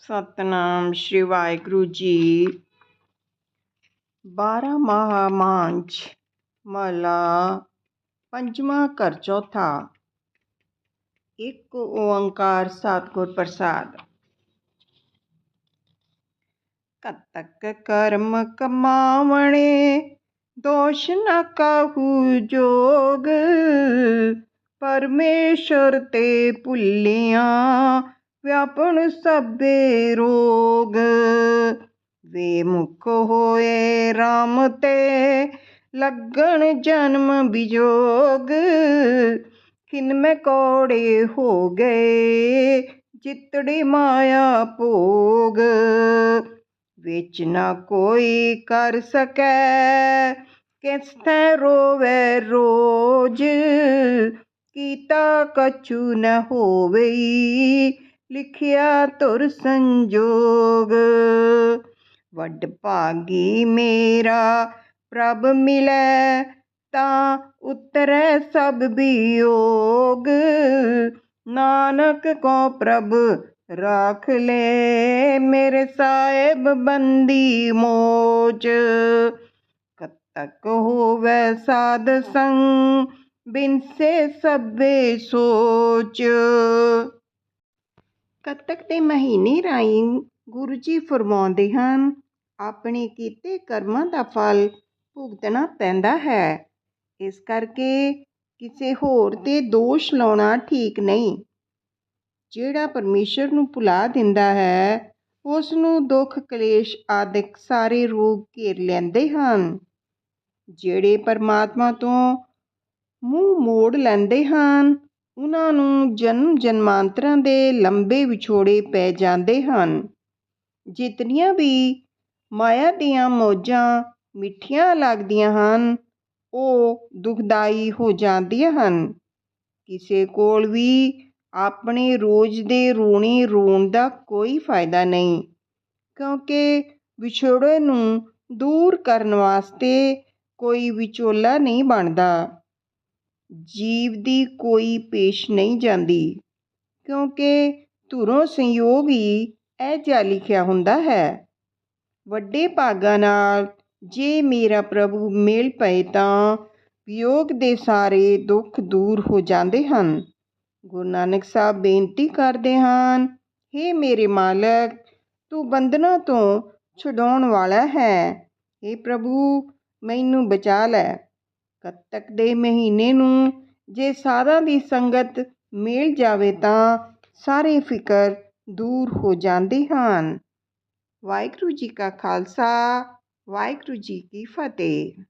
ਸਤਨਾਮ ਸ਼੍ਰੀ ਵਾਹਿਗੁਰੂ ਜੀ। ਬਾਰਾਂ ਮਾਹ ਮਾਂਝ ਮਹਲਾ, ਪੰਜਵਾਂ ਘਰ ਚੌਥਾ। ਇੱਕ ਓੰਕਾਰ ਸਤਿਗੁਰ ਪ੍ਰਸਾਦ। ਕਤਕ ਕਰਮ ਕਮਾਵਣੇ, ਦੋਸ਼ ਨ ਕਾਹੂ ਜੋਗ। ਪਰਮੇਸ਼ਰ ਤੇ ਭੁੱਲਿਆਂ ਵਿਆਪਣ ਸਭੇ ਰੋਗ। ਵੇ ਮੁਖ ਹੋਏ RAM ਤੇ ਲੱਗਣ ਜਨਮ ਵਿਜੋਗ ਕਿਨ ਮੈਂ ਕੋੜੇ ਹੋ ਗਏ, ਜਿਤੜੀ ਮਾਇਆ ਭੋਗ। ਵਿੱਚ ਨਾ ਕੋਈ ਕਰ ਸਕੈ ਕਿਸ ਤੈ ਰੋਵੇ ਰੋਜ। ਕੀਤਾ ਕਛੂ ਨ ਹੋਵਈ ਲਿਖਿਆ ਤੁਰ ਸੰਜੋਗ। ਵੱਡ ਭਾਗੀ ਮੇਰਾ, ਪ੍ਰਭ ਮਿਲੈ ਤਾਂ ਉਤਰੈ ਸਭ ਬਿਯੋਗ। ਨਾਨਕ ਕੋ ਪ੍ਰਭ ਰਾਖ ਲੈ, ਮੇਰੇ ਸਾਹਿਬ ਬੰਦੀ ਮੋਚ। ਕਤਕ ਹੋਵੇ ਸਾਧ ਸੰਗ ਬਿਨ ਸੇ ਸਭੇ ਸੋਚ। ਕੱਤਕ ਦੇ ਮਹੀਨੇ ਰਾਹੀਂ ਗੁਰੂ ਜੀ ਫਰਮਾਉਂਦੇ ਹਨ, ਆਪਣੇ ਕੀਤੇ ਕਰਮਾਂ ਦਾ ਫਲ ਭੁਗਤਣਾ ਪੈਂਦਾ ਹੈ। ਇਸ ਕਰਕੇ ਕਿਸੇ ਹੋਰ ਤੇ ਦੋਸ਼ ਲਾਉਣਾ ਠੀਕ ਨਹੀਂ। ਜਿਹੜਾ ਪਰਮੇਸ਼ਰ ਨੂੰ ਭੁਲਾ ਦਿੰਦਾ ਹੈ ਉਸ ਨੂੰ ਦੁੱਖ, ਕਲੇਸ਼ ਆਦਿਕ ਸਾਰੇ ਰੋਗ ਘੇਰ ਲੈਂਦੇ ਹਨ। ਜਿਹੜੇ ਪਰਮਾਤਮਾ ਤੋਂ ਮੂੰਹ ਮੋੜ ਲੈਂਦੇ ਹਨ ਉਹਨਾਂ ਨੂੰ ਜਨਮ ਜਨਮਾਂਤਰਾਂ ਦੇ ਲੰਬੇ ਵਿਛੋੜੇ ਪੈ ਜਾਂਦੇ ਹਨ। ਜਿਤਨੀਆਂ ਵੀ ਮਾਇਆ ਦੀਆਂ ਮੌਜਾਂ ਮਿੱਠੀਆਂ ਲੱਗਦੀਆਂ ਹਨ, ਉਹ ਦੁਖਦਾਈ ਹੋ ਜਾਂਦੀਆਂ ਹਨ। ਕਿਸੇ ਕੋਲ ਵੀ ਆਪਣੇ ਰੋਜ਼ ਦੇ ਰੋਣੇ ਰੋਣ ਦਾ ਕੋਈ ਫਾਇਦਾ ਨਹੀਂ, ਕਿਉਂਕਿ ਵਿਛੋੜੇ ਨੂੰ ਦੂਰ ਕਰਨ ਵਾਸਤੇ ਕੋਈ ਵਿਚੋਲਾ ਨਹੀਂ ਬਣਦਾ। ਜੀਵ ਦੀ ਕੋਈ ਪੇਸ਼ ਨਹੀਂ ਜਾਂਦੀ, ਕਿਉਂਕਿ ਧੁਰੋਂ ਸੰਯੋਗ ਹੀ ਇਹ ਜਿਹਾ ਲਿਖਿਆ ਹੁੰਦਾ ਹੈ, ਵੱਡੇ ਭਾਗਾਂ ਨਾਲ ਜੇ ਮੇਰਾ ਪ੍ਰਭੂ ਮਿਲ ਪਏ ਤਾਂ ਵਿਯੋਗ ਦੇ ਸਾਰੇ ਦੁੱਖ ਦੂਰ ਹੋ ਜਾਂਦੇ ਹਨ। ਗੁਰੂ ਨਾਨਕ ਸਾਹਿਬ ਬੇਨਤੀ ਕਰਦੇ ਹਨ हे ਮੇਰੇ ਮਾਲਕ, ਤੂੰ ਬੰਧਨਾਂ ਤੋਂ ਛੁਡਾਉਣ ਵਾਲਾ ਹੈ। हे ਪ੍ਰਭੂ, ਮੈਨੂੰ ਬਚਾ ਲੈ। ਕੱਤਕ ਦੇ ਮਹੀਨੇ ਨੂੰ ਜੇ ਸਾਧਾਂ ਦੀ ਸੰਗਤ ਮਿਲ ਜਾਵੇ ਤਾਂ ਸਾਰੇ ਫਿਕਰ ਦੂਰ ਹੋ ਜਾਂਦੇ ਹਨ। ਵਾਹਿਗੁਰੂ ਜੀ ਕਾ ਖਾਲਸਾ, ਵਾਹਿਗੁਰੂ ਜੀ ਕੀ ਫਤਿਹ।